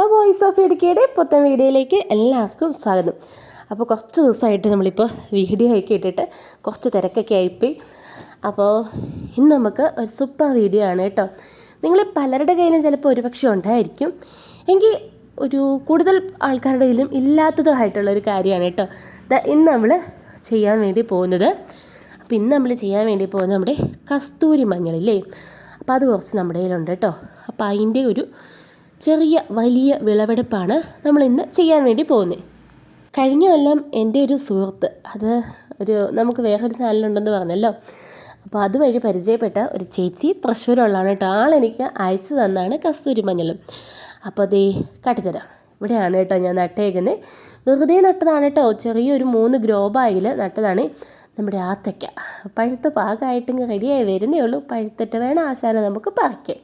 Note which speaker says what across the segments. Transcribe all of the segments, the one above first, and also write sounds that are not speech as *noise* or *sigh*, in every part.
Speaker 1: The voice of ഇടുക്കിയുടെ പുത്തൻ വീഡിയോയിലേക്ക് എല്ലാവർക്കും സ്വാഗതം. അപ്പോൾ കുറച്ച് ദിവസമായിട്ട് നമ്മളിപ്പോൾ വീഡിയോ ഒക്കെ ഇട്ടിട്ട് കുറച്ച് തിരക്കൊക്കെ ആയിപ്പോയി. അപ്പോൾ ഇന്ന് നമുക്ക് ഒരു സൂപ്പർ വീഡിയോ ആണ് കേട്ടോ. നിങ്ങൾ പലരുടെ കയ്യിലും ചിലപ്പോൾ ഒരുപക്ഷെ ഉണ്ടായിരിക്കും. എങ്കിൽ ഒരു കൂടുതൽ ആൾക്കാരുടെ കയ്യിലും ഇല്ലാത്തതായിട്ടുള്ള ഒരു കാര്യമാണ് കേട്ടോ. ഇന്ന് നമ്മൾ ചെയ്യാൻ വേണ്ടി പോകുന്നത് അപ്പോൾ ഇന്ന് നമ്മൾ ചെയ്യാൻ വേണ്ടി പോകുന്നത് നമ്മുടെ കസ്തൂരി മഞ്ഞളില്ലേ അപ്പോൾ അത് കുറച്ച് നമ്മുടെ കയ്യിലുണ്ട് കേട്ടോ. അപ്പോൾ അതിന്റെ ഒരു ചെറിയ വലിയ വിളവെടുപ്പാണ് നമ്മൾ ഇന്ന് ചെയ്യാൻ വേണ്ടി പോകുന്നത് കഴിഞ്ഞ കൊല്ലം എന്റെ ഒരു സുഹൃത്ത് അത് ഒരു നമുക്ക് വേറൊരു ചാനലുണ്ടെന്ന് പറഞ്ഞല്ലോ. അപ്പോൾ അതുവഴി പരിചയപ്പെട്ട ഒരു ചേച്ചി തൃശ്ശൂരുള്ളതാണ് കേട്ടോ. ആളെനിക്ക് അയച്ചു തന്നാണ് കസ്തൂരി മഞ്ഞളും. അപ്പോൾ അതേ കാട്ടിത്തരാം ഇവിടെയാണ് കേട്ടോ ഞാൻ നട്ടേക്കുന്നത് വെറുതെ നട്ടതാണ് കേട്ടോ. ചെറിയൊരു മൂന്ന് ഗ്രോ ബാഗിൽ നട്ടതാണ് നമ്മുടെ ആത്തയ്ക്ക. പഴുത്ത പാകമായിട്ട് റെഡിയായി വരുന്നേ ഉള്ളൂ. പഴുത്തിട്ട് വേണം ആശാനം നമുക്ക് പറിക്കാൻ.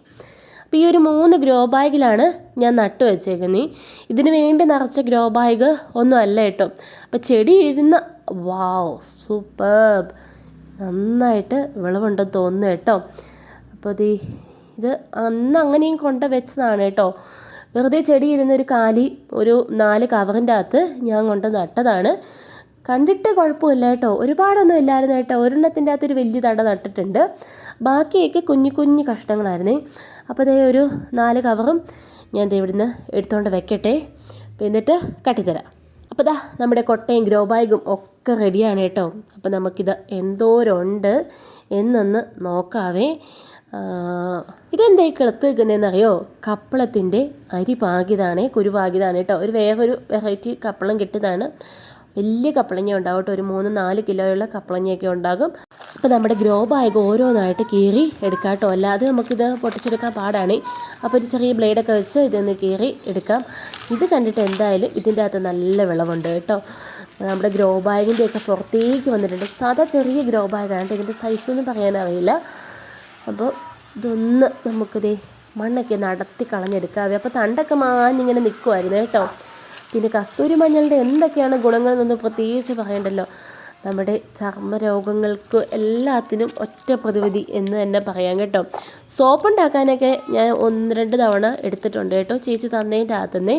Speaker 1: ഈ ഒരു മൂന്ന് ഗ്രോ ബാഗിലാണ് ഞാൻ നട്ടു വെച്ചേക്കുന്നത് ഇതിന് വേണ്ടി നിറച്ച ഗ്രോ ബാഗ് ഒന്നും അല്ല കേട്ടോ. അപ്പോൾ ചെടി ഇരുന്ന വാവ് സൂപ്പർ. നന്നായിട്ട് വിളവുണ്ടെന്ന് തോന്നുന്നു കേട്ടോ. അപ്പോൾ ഇത് ഇത് അന്ന് അങ്ങനെയും കൊണ്ട് വെച്ചതാണ് കേട്ടോ. വെറുതെ ചെടി ഇരുന്ന ഒരു കാലി ഒരു നാല് കവറിന്റെ അകത്ത് ഞാൻ കൊണ്ട് നട്ടതാണ്. കണ്ടിട്ട് കുഴപ്പമില്ല കേട്ടോ. ഒരുപാടൊന്നും ഇല്ലായിരുന്നു കേട്ടോ. ഒരെണ്ണത്തിന്റെ അകത്ത് ഒരു വലിയ തട നട്ടിട്ടുണ്ട്. ബാക്കിയൊക്കെ കുഞ്ഞു കുഞ്ഞു കഷ്ണങ്ങളായിരുന്നേ. അപ്പോൾ അതേ ഒരു നാല് കവറും ഞാൻ ദേ ഇവിടുന്ന് എടുത്തുകൊണ്ട് വെക്കട്ടെ. എന്നിട്ട് കട്ടിത്തരാം അപ്പോൾ ദാ നമ്മുടെ കൊട്ടയും ഗ്രോ ബാഗും ഒക്കെ റെഡിയാണ് കേട്ടോ. അപ്പോൾ നമുക്കിത് എന്തോരമുണ്ട് എന്നൊന്ന് നോക്കാവേ. ഇതെന്തേ കിളത്ത് നിൽക്കുന്നതെന്നറിയോ കപ്പളത്തിന്റെ അരി പാകിയതാണ് കുരു പാകിയതാണ് കേട്ടോ. ഒരു വേറൊരു വെറൈറ്റി കപ്പളം കിട്ടുന്നതാണ്. വലിയ കപ്പളങ്ങ ഉണ്ടാവും കേട്ടോ. ഒരു മൂന്ന് നാല് കിലോയുള്ള കപ്പളങ്ങയൊക്കെ ഉണ്ടാകും. അപ്പോൾ നമ്മുടെ ഗ്രോ ബാഗ് ഓരോന്നായിട്ട് കീറി എടുക്കാം കേട്ടോ. അല്ലാതെ നമുക്കിത് പൊട്ടിച്ചെടുക്കാൻ പാടാണ്. അപ്പോൾ ഒരു ചെറിയ ബ്ലേഡൊക്കെ വെച്ച് ഇതൊന്ന് കീറി എടുക്കാം. ഇത് കണ്ടിട്ട് എന്തായാലും ഇതിന്റെ അകത്ത് നല്ല വിളവുണ്ട് കേട്ടോ. നമ്മുടെ ഗ്രോ ബാഗിന്റെയൊക്കെ പുറത്തേക്ക് വന്നിട്ടുണ്ട്. സാധാ ചെറിയ ഗ്രോ ബാഗാണ് ഇതിന്റെ സൈസൊന്നും പറയാനറിയില്ല. അപ്പോൾ ഇതൊന്ന് നമുക്കിത് മണ്ണൊക്കെ നടത്തി കളഞ്ഞെടുക്കാവേ. അപ്പോൾ തണ്ടൊക്കെ മാഞ്ഞിങ്ങനെ നിൽക്കുമായിരുന്നു കേട്ടോ. പിന്നെ കസ്തൂരി മഞ്ഞളുടെ എന്തൊക്കെയാണ് ഗുണങ്ങളെന്നൊന്നും പ്രത്യേകിച്ച് പറയണ്ടല്ലോ. നമ്മുടെ ചർമ്മരോഗങ്ങൾക്ക് എല്ലാത്തിനും ഒറ്റ പ്രതിവിധി എന്ന് തന്നെ പറയാം കേട്ടോ. സോപ്പ് ഉണ്ടാക്കാനൊക്കെ ഞാൻ ഒന്ന് രണ്ട് തവണ എടുത്തിട്ടുണ്ട് കേട്ടോ. ചേച്ചി തന്നതിന്റെ അകത്തുനിന്നേ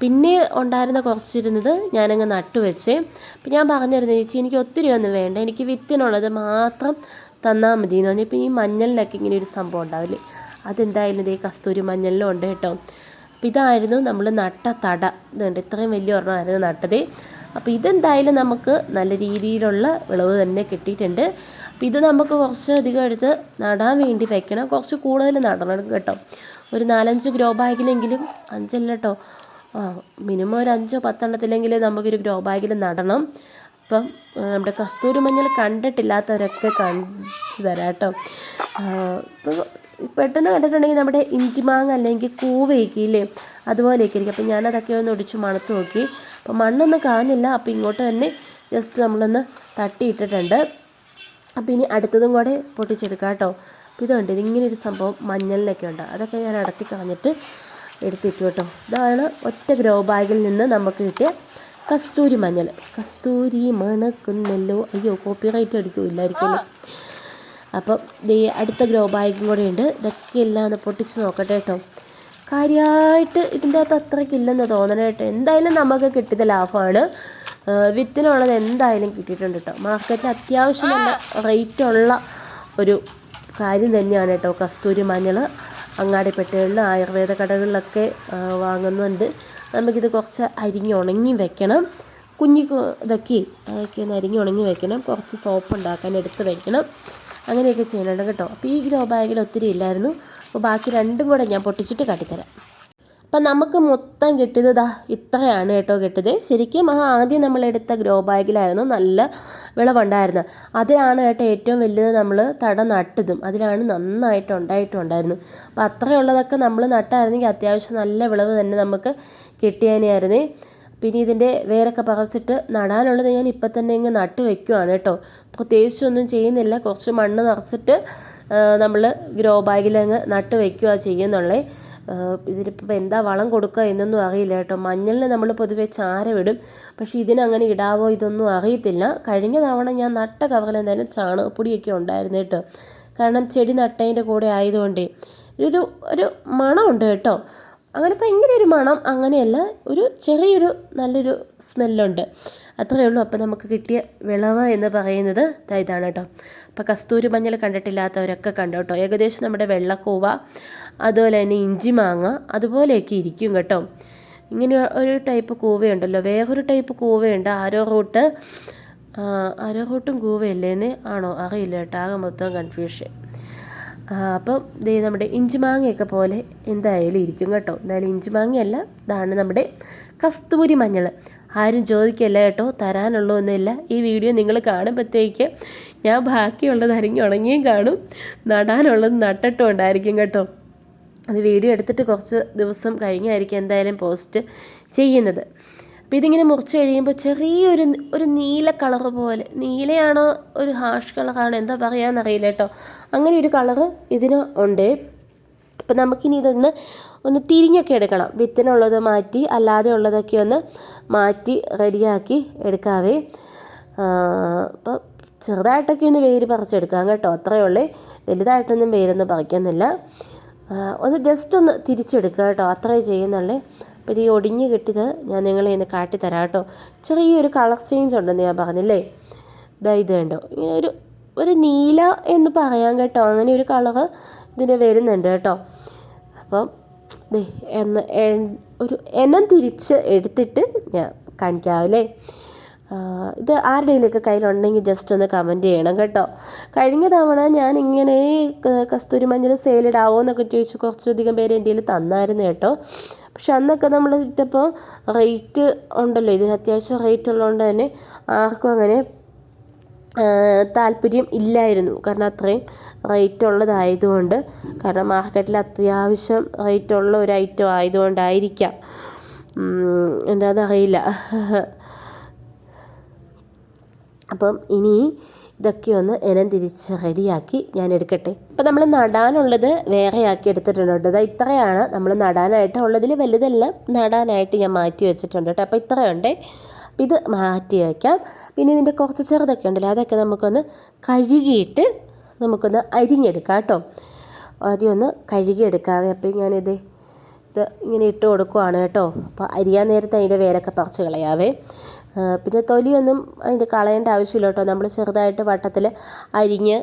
Speaker 1: പിന്നെ ഉണ്ടായിരുന്ന കുറച്ചിരുന്നത് ഞാനങ്ങ് നട്ടുവെച്ച് അപ്പം ഞാൻ പറഞ്ഞിരുന്നു ചേച്ചി എനിക്ക് ഒത്തിരി ഒന്നും വേണ്ട. എനിക്ക് വിത്തിനുള്ളത് മാത്രം തന്നാൽ മതി എന്ന് പറഞ്ഞപ്പോൾ ഈ മഞ്ഞളിനൊക്കെ ഇങ്ങനെ ഒരു സംഭവം ഉണ്ടാവില്ലേ? അതെന്തായാലും ഇതേ കസ്തൂരി മഞ്ഞളിലും ഉണ്ട് കേട്ടോ. അപ്പോൾ ഇതായിരുന്നു നമ്മൾ നട്ട തട. ഇതുണ്ട് ഇത്രയും വലിയ ഒരെണ്ണമായിരുന്നു നട്ടത്. അപ്പോൾ ഇതെന്തായാലും നമുക്ക് നല്ല രീതിയിലുള്ള വിളവ് തന്നെ കിട്ടിയിട്ടുണ്ട്. അപ്പോൾ ഇത് നമുക്ക് കുറച്ച് അധികം എടുത്ത് നടാൻ വേണ്ടി വെക്കണം. കുറച്ച് കൂടുതൽ നടണം കേട്ടോ. ഒരു നാലഞ്ച് ഗ്രോ ബാഗിലെങ്കിലും അഞ്ചല്ല കേട്ടോ. ആ മിനിമം ഒരു അഞ്ചോ പത്തെണ്ണത്തിലെങ്കിലും നമുക്കൊരു ഗ്രോ ബാഗിൽ നടണം. അപ്പം നമ്മുടെ കസ്തൂരി മഞ്ഞൾ കണ്ടിട്ടില്ലാത്തവരൊക്കെ കാണിച്ചു തരാം കേട്ടോ. ഇപ്പോൾ പെട്ടെന്ന് കണ്ടിട്ടുണ്ടെങ്കിൽ നമ്മുടെ ഇഞ്ചിമാങ്ങ അല്ലെങ്കിൽ കൂവയൊക്കെ ഇല്ലേ അതുപോലെയൊക്കെ ഇരിക്കും അപ്പം ഞാനതൊക്കെ ഒന്ന് ഒടിച്ച് മണത്ത് നോക്കി. അപ്പോൾ മണ്ണൊന്നും കളഞ്ഞില്ല. അപ്പോൾ ഇങ്ങോട്ട് തന്നെ ജസ്റ്റ് നമ്മളൊന്ന് തട്ടിയിട്ടിട്ടുണ്ട്. അപ്പോൾ ഇനി അടുത്തതും കൂടെ പൊട്ടിച്ചെടുക്കാം കേട്ടോ. അപ്പോൾ ഇതുണ്ട് ഇതിങ്ങനെ ഒരു സംഭവം മഞ്ഞളിനൊക്കെ ഉണ്ട്? അതൊക്കെ ഞാൻ അടത്തി കളഞ്ഞിട്ട് എടുത്തിട്ടു കേട്ടോ. ഇതാണ് ഒറ്റ ഗ്രോ ബാഗിൽ നിന്ന് നമുക്ക് കിട്ടിയ കസ്തൂരി മഞ്ഞൾ. കസ്തൂരി മണക്കുന്നല്ലോ. അയ്യോ കോപ്പി റൈറ്റ് അടിക്കില്ലായിരിക്കുമല്ലോ അപ്പം ദേ അടുത്ത ഗ്രോ ബാഗും കൂടെ ഉണ്ട് ഇതൊക്കെ എല്ലാം ഒന്ന് പൊട്ടിച്ച് നോക്കട്ടെ കേട്ടോ. കാര്യമായിട്ട് ഇതിന്റെ അകത്ത് അത്രയ്ക്കില്ലെന്ന് തോന്നണം കേട്ടോ. എന്തായാലും നമുക്ക് കിട്ടിയത് ലാഭമാണ്. വിത്തിനുള്ളത് എന്തായാലും കിട്ടിയിട്ടുണ്ട് കേട്ടോ. മാർക്കറ്റിൽ അത്യാവശ്യം നല്ല റേറ്റുള്ള ഒരു കാര്യം തന്നെയാണ് കേട്ടോ. കസ്തൂരി മഞ്ഞൾ അങ്ങാടിപ്പെട്ടുകളിൽ ആയുർവേദ കടകളിലൊക്കെ വാങ്ങുന്നുണ്ട്. നമുക്കിത് കുറച്ച് അരിഞ്ഞ് ഉണങ്ങി വെക്കണം. കുഞ്ഞി ഇതൊക്കെ അതൊക്കെ ഒന്ന് അരിഞ്ഞ് ഉണങ്ങി വെക്കണം. കുറച്ച് സോപ്പ് ഉണ്ടാക്കാൻ എടുത്ത് വെക്കണം. അങ്ങനെയൊക്കെ ചെയ്യണുണ്ട് കേട്ടോ. അപ്പോൾ ഈ ഗ്രോ ബാഗിൽ ഒത്തിരി ഇല്ലായിരുന്നു. അപ്പോൾ ബാക്കി രണ്ടും കൂടെ ഞാൻ പൊട്ടിച്ചിട്ട് കാട്ടിത്തരാം. അപ്പം നമുക്ക് മൊത്തം കിട്ടിയത് ദാ ഇത്രയാണ് കേട്ടോ കിട്ടിയത്. ശരിക്കും ആ ആദ്യം നമ്മൾ എടുത്ത ഗ്രോ ബാഗിലായിരുന്നു നല്ല വിളവുണ്ടായിരുന്നു. അതിലാണ് കേട്ടോ ഏറ്റവും വലുത് നമ്മൾ തട നട്ടതും. അതിലാണ് നന്നായിട്ട് ഉണ്ടായിട്ടുണ്ടായിരുന്നു. അപ്പോൾ അത്രയുള്ളതൊക്കെ നമ്മൾ നട്ടായിരുന്നെങ്കിൽ അത്യാവശ്യം നല്ല വിളവ് തന്നെ നമുക്ക് കിട്ടിയതിനായിരുന്നേ പിന്നെ ഇതിന്റെ വേരൊക്കെ പറിച്ചിട്ട് നടാനുള്ളത് ഞാൻ ഇപ്പം തന്നെ ഇങ്ങ് നട്ടു വെക്കുവാണ് കേട്ടോ. പ്രത്യേകിച്ചൊന്നും ചെയ്യുന്നില്ല. കുറച്ച് മണ്ണ് നിറച്ചിട്ട് നമ്മൾ ഗ്രോ ബാഗിൽ അങ്ങ് നട്ട് വെക്കുക ചെയ്യുന്നുള്ളേ. ഇതിനിപ്പോൾ എന്താ വളം കൊടുക്കുക എന്നൊന്നും അറിയില്ല കേട്ടോ. മഞ്ഞളിന് നമ്മൾ പൊതുവേ ചാരമിടും പക്ഷേ ഇതിനങ്ങനെ ഇടാവോ ഇതൊന്നും അറിയത്തില്ല. കഴിഞ്ഞ തവണ ഞാൻ നട്ട കവറിൽ എന്തായാലും ചാണകപ്പൊടിയൊക്കെ ഉണ്ടായിരുന്നു കേട്ടോ. കാരണം ചെടി നട്ടതിന്റെ കൂടെ ആയതുകൊണ്ടേ. ഒരു ഒരു മണമുണ്ട് കേട്ടോ. അങ്ങനെ ഭയങ്കര ഒരു മണം അങ്ങനെയല്ല ഒരു ചെറിയൊരു നല്ലൊരു സ്മെല്ലുണ്ട്. അത്രയേ ഉള്ളൂ. അപ്പോൾ നമുക്ക് കിട്ടിയ വിളവ് എന്ന് പറയുന്നത് ഇതാണ് കേട്ടോ. അപ്പോൾ കസ്തൂരി മഞ്ഞൾ കണ്ടിട്ടില്ലാത്തവരൊക്കെ കണ്ടു കേട്ടോ. ഏകദേശം നമ്മുടെ വെള്ളക്കൂവ അതുപോലെ തന്നെ ഇഞ്ചി മാങ്ങ അതുപോലെയൊക്കെ ഇരിക്കും കേട്ടോ. ഇങ്ങനെ ഒരു ടൈപ്പ് കൂവയുണ്ടല്ലോ. വേറൊരു ടൈപ്പ് കൂവയുണ്ട്. ആരോ റൂട്ട് ആരോ റൂട്ടും കൂവയല്ലേന്ന് ആണോ? അറിയില്ല കേട്ടോ. ആകെ മൊത്തം കൺഫ്യൂഷൻ അപ്പം ദേ നമ്മുടെ ഇഞ്ചി മാങ്ങയൊക്കെ പോലെ എന്തായാലും ഇരിക്കും കേട്ടോ. എന്തായാലും ഇഞ്ചി മാങ്ങയല്ല ഇതാണ് നമ്മുടെ കസ്തൂരി മഞ്ഞൾ. ആരും ചോദിക്കല്ല കേട്ടോ തരാനുള്ളതൊന്നുമില്ല ഈ വീഡിയോ നിങ്ങൾ കാണുമ്പോഴത്തേക്ക് ഞാൻ ബാക്കിയുള്ളത് അരിഞ്ഞ് ഉണങ്ങിയും കാണും. നടാനുള്ളത് നട്ടിട്ടും ഉണ്ടായിരിക്കും കേട്ടോ. അത് വീഡിയോ എടുത്തിട്ട് കുറച്ച് ദിവസം കഴിഞ്ഞായിരിക്കും എന്തായാലും പോസ്റ്റ് ചെയ്യുന്നത്. അപ്പോൾ ഇതിങ്ങനെ മുറിച്ച് കഴിയുമ്പോൾ ചെറിയൊരു ഒരു നീല കളറ് പോലെ നീലയാണോ ഒരു ഹാഷ് കളറാണോ എന്താ പറയാന്നറിയില്ല കേട്ടോ. അങ്ങനെ ഒരു കളറ് ഇതിന് ഉണ്ട്. അപ്പം നമുക്കിനി ഇതൊന്ന് ഒന്ന് തിരിഞ്ഞൊക്കെ എടുക്കണം. വിത്തിനുള്ളത് മാറ്റി അല്ലാതെ ഉള്ളതൊക്കെ ഒന്ന് മാറ്റി റെഡിയാക്കി എടുക്കാവേ. അപ്പം ചെറുതായിട്ടൊക്കെ ഒന്ന് വേര് പറിച്ചെടുക്കാം കേട്ടോ. അത്രയേ ഉള്ളേ. വലുതായിട്ടൊന്നും വേരൊന്നും പറിക്കുന്നില്ല. ഒന്ന് ജസ്റ്റ് ഒന്ന് തിരിച്ചെടുക്കുക കേട്ടോ. അത്രയേ ചെയ്യുന്നുള്ളേ. അപ്പോൾ ഈ ഒടിഞ്ഞ് കിട്ടിയത് ഞാൻ നിങ്ങളെ ഇന്ന് കാട്ടിത്തരാം കേട്ടോ. ചെറിയൊരു കളർ ചേഞ്ച് ഉണ്ടെന്ന് ഞാൻ പറഞ്ഞില്ലേ? ഇതാ ഇത് കണ്ടോ? ഇങ്ങനെ ഒരു ഒരു നീല എന്ന് പറയാൻ കേട്ടോ. അങ്ങനെ ഒരു കളർ ഇതിന് വരുന്നുണ്ട് കേട്ടോ. അപ്പം എന്ന് ഒരു എണ്ണം തിരിച്ച് എടുത്തിട്ട് ഞാൻ കാണിക്കാവില്ലേ ഇത് ആരുടെയിലൊക്കെ കയ്യിലുണ്ടെങ്കിൽ ജസ്റ്റ് ഒന്ന് കമന്റ് ചെയ്യണം കേട്ടോ. കഴിഞ്ഞ തവണ ഞാൻ ഇങ്ങനെ കസ്തൂരി മഞ്ഞൾ സെയിലിടാവോ എന്നൊക്കെ ചോദിച്ച് കുറച്ചധികം പേര് എന്റെ കയ്യിൽ തന്നായിരുന്നു കേട്ടോ. പക്ഷെ അന്നൊക്കെ നമ്മൾ ഇട്ടപ്പോൾ റേറ്റ് ഉണ്ടല്ലോ. ഇതിന് അത്യാവശ്യം റേറ്റ് ഉള്ളതുകൊണ്ട് തന്നെ ആർക്കും അങ്ങനെ താല്പര്യം ഇല്ലായിരുന്നു. കാരണം അത്രയും റേറ്റ് ഉള്ളതായതുകൊണ്ട് കാരണം മാർക്കറ്റിൽ അത്യാവശ്യം റേറ്റ് ഉള്ള ഒരു ഐറ്റം ആയതുകൊണ്ടായിരിക്കാം. എന്താണെന്നറിയില്ല *laughs* അപ്പം ഇനി ഇതൊക്കെ ഒന്ന് ഇനം തിരിച്ച് റെഡിയാക്കി ഞാൻ എടുക്കട്ടെ. അപ്പം നമ്മൾ നടാനുള്ളത് വേറെ ആക്കി എടുത്തിട്ടുണ്ട് കേട്ടോ. ഇത്രയാണ് നമ്മൾ നടാനായിട്ട് ഉള്ളതിൽ വലുതെല്ലാം നടാനായിട്ട് ഞാൻ മാറ്റി വെച്ചിട്ടുണ്ട് കേട്ടോ. അപ്പോൾ ഇത്രയുണ്ടേ. അപ്പം ഇത് മാറ്റി വയ്ക്കാം. പിന്നെ ഇതിന്റെ കുറച്ച് ചെറുതൊക്കെ ഉണ്ടല്ലോ അതൊക്കെ നമുക്കൊന്ന് കഴുകിയിട്ട് നമുക്കൊന്ന് അരിഞ്ഞെടുക്കാം കേട്ടോ. ആദ്യം ഒന്ന് കഴുകിയെടുക്കാവേ. അപ്പം ഞാനിത് ഇത് ഇങ്ങനെ ഇട്ട് കൊടുക്കുവാണ് കേട്ടോ. അപ്പോൾ അരിയാൻ നേരത്തെ അതിന്റെ വേരൊക്കെ പറിച്ച് കളയാവേ. പിന്നെ തൊലിയൊന്നും അതിന്റെ കളയേണ്ട ആവശ്യമില്ല കേട്ടോ. നമ്മൾ ചെറുതായിട്ട് വട്ടത്തിൽ അരിഞ്ഞ്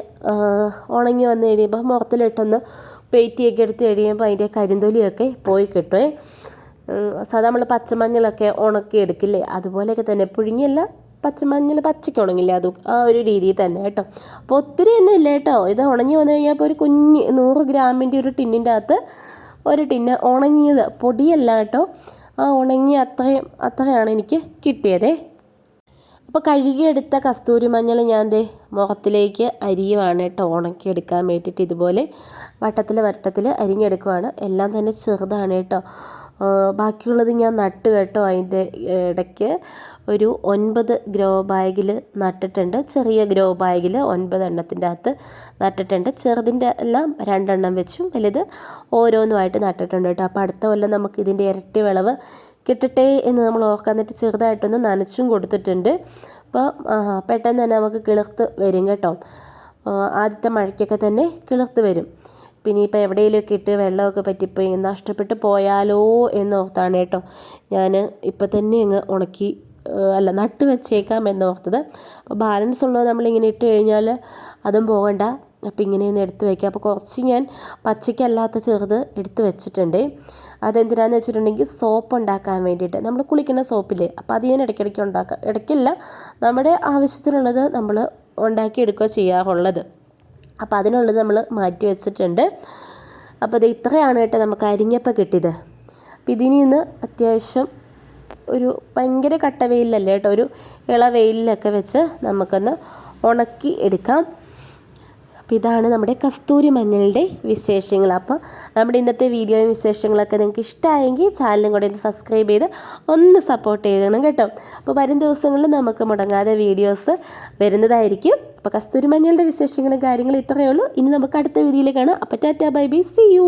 Speaker 1: ഉണങ്ങി വന്നു കഴിയുമ്പോൾ മുറത്തിലിട്ടൊന്ന് പേറ്റിയൊക്കെ എടുത്ത് കഴിയുമ്പോൾ അതിന്റെ കരിന്തൊലിയൊക്കെ പോയി കിട്ടുമേ സാധാ നമ്മൾ പച്ചമഞ്ഞളൊക്കെ ഉണക്കി എടുക്കില്ലേ? അതുപോലെയൊക്കെ തന്നെ പുഴുങ്ങിയല്ല പച്ചമഞ്ഞൾ പച്ചയ്ക്ക് ഉണങ്ങില്ല? അത് ആ ഒരു രീതിയിൽ തന്നെ കേട്ടോ. അപ്പോൾ ഒത്തിരി ഒന്നും ഇല്ല കേട്ടോ. ഇത് ഉണങ്ങി വന്നു കഴിഞ്ഞപ്പോൾ ഒരു കുഞ്ഞ് നൂറ് ഗ്രാമിന്റെ ഒരു ടിന്നിന്റെ അകത്ത് ഒരു ടിന്ന് ഉണങ്ങിയത് പൊടിയല്ല കേട്ടോ. ആ ഉണങ്ങി അത്രയും അത്രയാണ് എനിക്ക് കിട്ടിയത്. അപ്പോൾ കഴുകിയെടുത്ത കസ്തൂരി മഞ്ഞൾ ഞാൻ ദേ മുഖത്തിലേക്ക് അരിയുവാണ് കേട്ടോ. ഉണക്കിയെടുക്കാൻ വേണ്ടിയിട്ട് ഇതുപോലെ വട്ടത്തിൽ വട്ടത്തിൽ അരിഞ്ഞെടുക്കുവാണ്. എല്ലാം തന്നെ ചെറുതാണ് കേട്ടോ. ബാക്കിയുള്ളത് ഞാൻ നട്ട് കേട്ടോ അതിന്റെ ഇടയ്ക്ക്. ഒരു ഒൻപത് ഗ്രോ ബാഗിൽ നട്ടിട്ടുണ്ട്. ചെറിയ ഗ്രോ ബാഗിൽ ഒൻപത് എണ്ണത്തിന്റെ അകത്ത് നട്ടിട്ടുണ്ട്. ചെറുതിന്റെ എല്ലാം രണ്ടെണ്ണം വെച്ചും വലുത് ഓരോന്നുമായിട്ട് നട്ടിട്ടുണ്ട് കേട്ടോ. അപ്പോൾ അടുത്ത കൊല്ലം നമുക്ക് ഇതിന്റെ ഇരട്ടി വിളവ് കിട്ടട്ടെ എന്ന് നമ്മൾ ഓർക്കാന്നിട്ട് ചെറുതായിട്ടൊന്ന് നനച്ചും കൊടുത്തിട്ടുണ്ട്. അപ്പോൾ പെട്ടെന്ന് തന്നെ നമുക്ക് കിളിർത്ത് വരും കേട്ടോ. ആദ്യത്തെ മഴയ്ക്കൊക്കെ തന്നെ കിളിർത്ത് വരും. പിന്നെ ഇപ്പോൾ എവിടെയെങ്കിലുമൊക്കെ ഇട്ട് വെള്ളമൊക്കെ പറ്റിപ്പോയി നഷ്ടപ്പെട്ട് പോയാലോ എന്നോർത്താണ് കേട്ടോ. ഞാൻ ഇപ്പം തന്നെ അങ്ങ് ഉണക്കി അല്ല നട്ട് വെച്ചേക്കാം എന്നോർത്തത്. അപ്പോൾ ബാലൻസ് ഉള്ളത് നമ്മളിങ്ങനെ ഇട്ട് കഴിഞ്ഞാൽ അതും പോകണ്ട. അപ്പോൾ ഇങ്ങനെ ഒന്ന് എടുത്ത് വയ്ക്കുക അപ്പോൾ കുറച്ച് ഞാൻ പച്ചയ്ക്കല്ലാത്ത ചെറുത് എടുത്ത് വെച്ചിട്ടുണ്ട്. അതെന്തിനാന്ന് വെച്ചിട്ടുണ്ടെങ്കിൽ സോപ്പ് ഉണ്ടാക്കാൻ വേണ്ടിയിട്ട്. നമ്മൾ കുളിക്കുന്ന സോപ്പില്ലേ? അപ്പോൾ അത് ഞാൻ ഇടയ്ക്കിടയ്ക്ക് ഉണ്ടാക്കാം ഇടയ്ക്കില്ല. നമ്മുടെ ആവശ്യത്തിനുള്ളത് നമ്മൾ ഉണ്ടാക്കിയെടുക്കുക ചെയ്യാറുള്ളത്. അപ്പോൾ അതിനുള്ളത് നമ്മൾ മാറ്റി വെച്ചിട്ടുണ്ട്. അപ്പോൾ അത് ഇത്രയാണ് കേട്ടോ നമുക്ക് അരിഞ്ഞപ്പോൾ കിട്ടിയത്. അപ്പോൾ ഇതിൽ നിന്ന് അത്യാവശ്യം ഒരു ഭയങ്കര കട്ട വെയിലല്ലേ കേട്ടോ ഒരു ഇള വെയിലിലൊക്കെ വെച്ച് നമുക്കൊന്ന് ഉണക്കി എടുക്കാം. അപ്പോൾ ഇതാണ് നമ്മുടെ കസ്തൂരി മഞ്ഞളുടെ വിശേഷങ്ങൾ. അപ്പോൾ നമ്മുടെ ഇന്നത്തെ വീഡിയോയും വിശേഷങ്ങളൊക്കെ നിങ്ങൾക്ക് ഇഷ്ടമായെങ്കിൽ ചാനലും കൂടെ ഒന്ന് സബ്സ്ക്രൈബ് ചെയ്ത് ഒന്ന് സപ്പോർട്ട് ചെയ്യണം കേട്ടോ. അപ്പോൾ വരും ദിവസങ്ങളിൽ നമുക്ക് മുടങ്ങാതെ വീഡിയോസ് വരുന്നതായിരിക്കും. അപ്പോൾ കസ്തൂരി മഞ്ഞളുടെ വിശേഷങ്ങളും കാര്യങ്ങളും ഇത്രയേ ഉള്ളൂ. ഇനി നമുക്ക് അടുത്ത വീഡിയോയിൽ കാണാം. അപ്പോൾ tata bye bye. See you